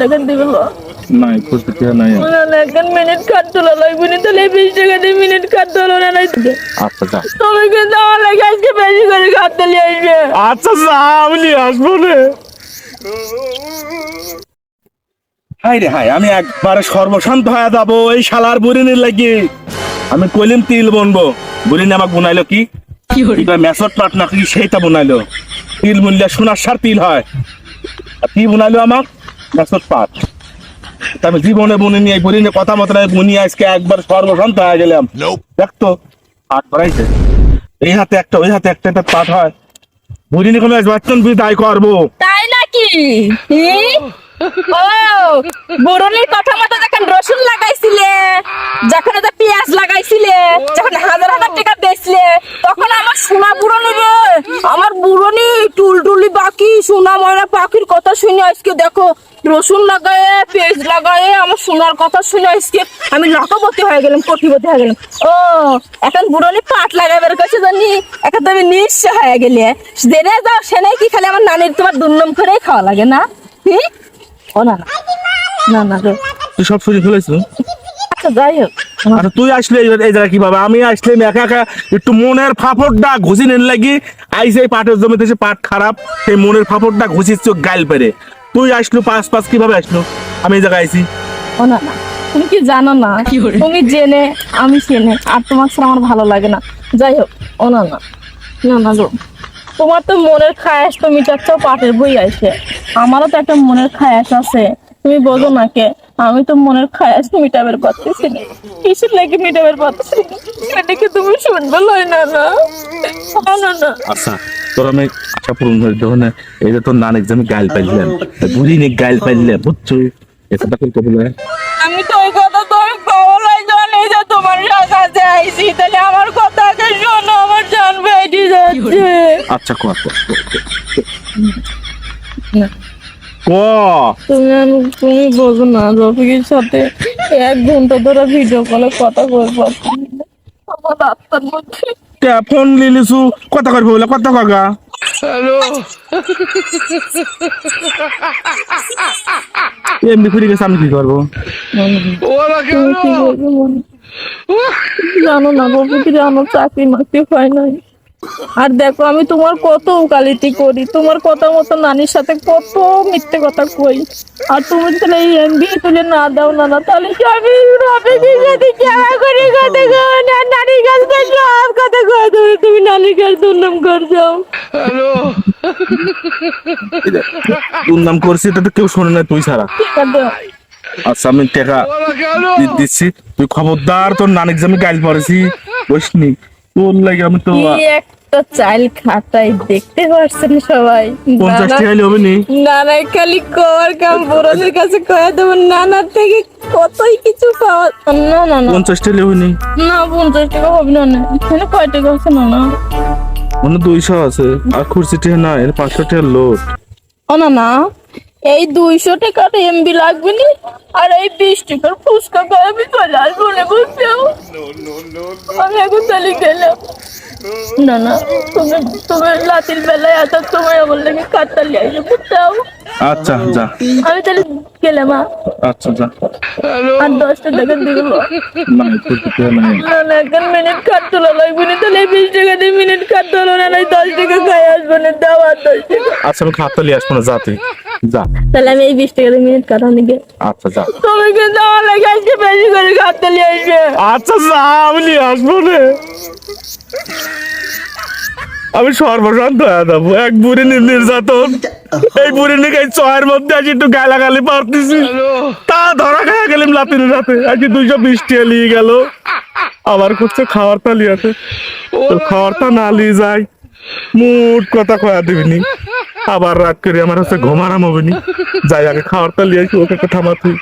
দশটা টাকা দিবে নাই খুঁজতে কেউ নাই। এখন মিনিট কাট তোলা লাগবে না তাহলে বিশ টাকা দিয়ে মিনিট কাট তোলো না নাই। আচ্ছা যা। তুমি কিন্তু আমার লাগে আজকে বেশি করে কাট তুলে আসবে। আচ্ছা যা আমি নিয়ে আসব রে। হাই রে হাই আমি একবারে সর্বশান্ত হয়ে যাব এই শালার বুড়িনির লাগি। আমি কলিম তিল বনবো। বুড়িনি আমাকে বুনাইলো কি? মেসট পাট নাকি সেইটা বুনাইলো। তিল বুনলে সোনার সার তিল হয়। কি বুনাইলো আমাক? মেসট পাট তা আমি জীবনে বুনিনি এই বুড়িনি কথা মতো নাই বুনি আজকে একবার সর্বশান্ত হয়ে গেলাম। দেখতো পাট ভরাইছে এই হাতে একটা ওই হাতে একটা একটা পাট হয়। বুড়িনি কোনো বাচ্চন বিদায় করব। তাই নাকি? ও বরণের কথা মতো যখন রসুন লাগাইছিলে যখন ওটা পেঁয়াজ লাগাইছিলে যখন হাজার হাজার টাকা বেচলে তখন আমার সোনা বুড়নি রে আমার বুড়নি টুলটুলি বাকি সোনা ময়না পাখির কথা শুনে আজকে দেখো রসুন লাগায়ে পেঁয়াজ লাগায়ে আমার সোনার কথা শুনে আজকে আমি লকবতী হয়ে গেলাম কোটিপতি হয়ে গেলাম। ও এখন বুড়নি পাট লাগাবার কাছে জানি এখন তুমি নিঃস্ব হয়ে গেলে দেনে যাও সেনে কি খালি আমার নানির তোমার দুর্নম করেই খাওয়া লাগে না? হি? ও না না। না না তুই সব সরিয়ে ফেলেছিস আচ্ছা যাই হোক। আচ্ছা তুই আসলে এই জায়গায় কীভাবে? আমি আসলে একা একা একটু মনের ফাফড়টা ঘুষি নেন লাগি। আইসে এই পাটের জমিতে সে পাট খারাপ সেই মনের ফাফড়টা ঘুষির চোখ গাইল পেরে তুই আসলো পাঁচ পাঁচ কীভাবে আসলো? আমি এই জায়গায় আইসি ও না না তুমি কি জানো না? তুমি জেনে আমি জেনে আর তোমার ছাড়া আমার ভালো লাগে না। যাই হোক ও না না না না গো তোমার তো মনের খায়াস তো মিটাচ্ছ পাটের বই আসে আমারও তো একটা মনের খায়াস আছে। তুমি বোঝো না কে আমি তো মনের খায়াস মিটাবের পারতেছি না কিসের লেগে মিটাবের পারতেছি না এটা কি তুমি শুনবে লয় না না? না না। আচ্ছা তোর আমি আশা পূরণ করে দেবো না এই যে তোর নান এক্সামে গাইল পাইলেন বুড়ি নে গাইল পাইলে বুঝছ? এটা তো করতে বলে আমি তো ওই কথা তো আমি কবলাই জানি যে তোমার কাছে আইসি তাহলে আমার কথা আগে শোনো? আমার জান বেটি যাচ্ছে। আচ্ছা কর। ক? তুমি তুমি বোঝো না রফিকের সাথে এক ঘণ্টা ধরে ভিডিও কলে কথা বলব আমার আত্মার মধ্যে ফোন লিলিছু কথা করব বলে কথা কাকা এমনি ফিরে গেছে আমি কি করব? কি জানো না রফিক জানো চাকরি মাকরি হয় নাই। আর দেখো আমি তোমার কত উকালিতি করি তোমার কথা মতো নানির সাথে কত মিথ্যে কথা কই। আর তুমি তাহলে এই এমবি তুলে না দাও না না তাহলে কি আমি করে কথা কও? না নানির কাছে সব কথা কও তুমি নানির কাছে দুর্নাম কর যাও তোর নাম করছি এটা তো কেউ শোনে না তুই ছাড়া। আচ্ছা আমি টাকা দিচ্ছি। তুই খবরদার তোর নান গাইল পড়েছি বসনি। তোর লাগে আমি তো একটা চাইল খাতাই দেখতে পারছেন সবাই? পঞ্চাশ টাকা হবে নি? নানা খালি কর কাম বড়দের কাছে কয়ে দেবো নানার থেকে কতই কিছু পাওয়া না না না। পঞ্চাশ টাকা হবে না পঞ্চাশ টাকা হবে না এখানে কয় টাকা আছে না না? মানে দুইশো আছে। আর খুরসি টাকা না এর পাঁচশো টাকা লোড। ও না না। এই দুইশো টাকার এমবি লাগবে নি? আর এই বিশ টাকার ফুচকা করে আমি চলে আসব না বুঝছ? আমি এখন চলে গেলাম। না না তুমি তুমি রাতের বেলায় আসার সময় আমার লাগে কাতালি আসবে বুঝছ? আচ্ছা যা। আমি তাহলে গেলাম আচ্ছা যা। আর দশটা টাকা না না না এখন মিনিট কাট তোলা লাগবে না তাহলে বিশ টাকা দিয়ে মিনিট কাট তোলো না নাই দশ টাকা খাই আসব না দাও আর দশ টাকা। আচ্ছা আমি খাতা আসব না যা তুই। যা। তাহলে আমি এই বিশ টাকা দিয়ে মিনিট কাটানো দিকে আচ্ছা যা। তুমি কিন্তু আমার লাগে আজকে বেশি করে খাতে নিয়ে আসবে। আচ্ছা যা আমি নিয়ে আসব রে। আমি সর্বশান্ত হয়ে যাব এক বুড়ি নির্যাতন। এই বুড়ি নিকে চয়ের মধ্যে আজ একটু গালাগালি পারতেছি। তা ধরা খাওয়া গেলাম লাতির রাতে আজ দুইশো বিশ টাকা নিয়ে গেল। আবার করছে খাওয়ার তা লিয়াতে খাওয়ার তা না লিয়ে যায়। মুট কথা কয়া দিবিনি আবার রাগ করে আমার হচ্ছে ঘুমারাম হবেনি যাই আগে খাওয়ার তা লিয়ে ওকে কথা তুই